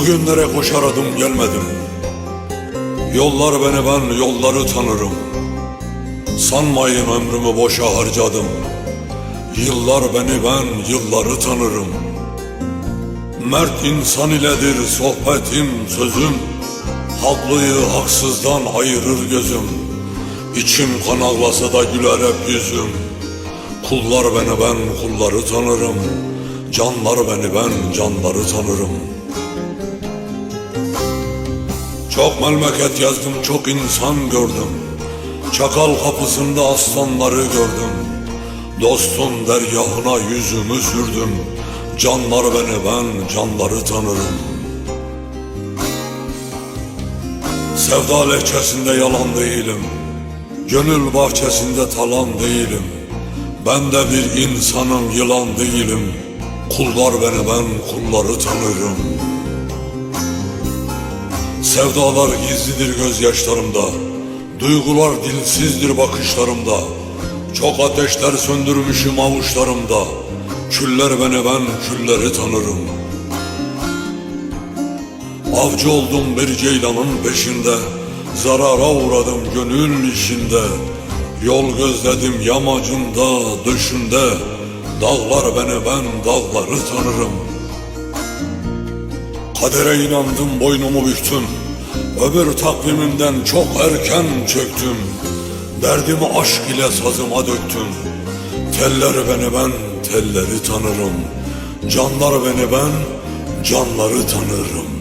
Bugünlere koşar adım gelmedim. Yollar beni ben yolları tanırım. Sanmayın ömrümü boşa harcadım. Yıllar beni ben yılları tanırım. Mert insan iledir sohbetim sözüm. Haklıyı haksızdan ayırır gözüm. İçim kan ağlasa da güler hep yüzüm. Kullar beni ben kulları tanırım. Canlar beni ben canları tanırım Çok memleket yazdım çok insan gördüm. Çakal kapısında aslanları gördüm. Dostun dergahına yüzümü sürdüm. Canlar beni ben canları tanırım. Sevda lehçesinde yalan değilim. Gönül bahçesinde talan değilim. Ben de bir insanım yılan değilim. Kullar beni ben kulları tanırım Sevdalar gizlidir gözyaşlarımda Duygular dilsizdir bakışlarımda. Çok ateşler söndürmüşüm avuçlarımda Küller beni ben külleri tanırım. Avcı oldum bir ceylanın peşinde Zarara uğradım gönül işinde. Yol gözledim yamacında döşünde Dağlar beni ben dağları tanırım Kadere inandım boynumu büktüm. Öbür takvimimden çok erken çöktüm. Derdimi aşk ile sazıma döktüm. Teller beni ben telleri tanırım. Canlar beni ben canları tanırım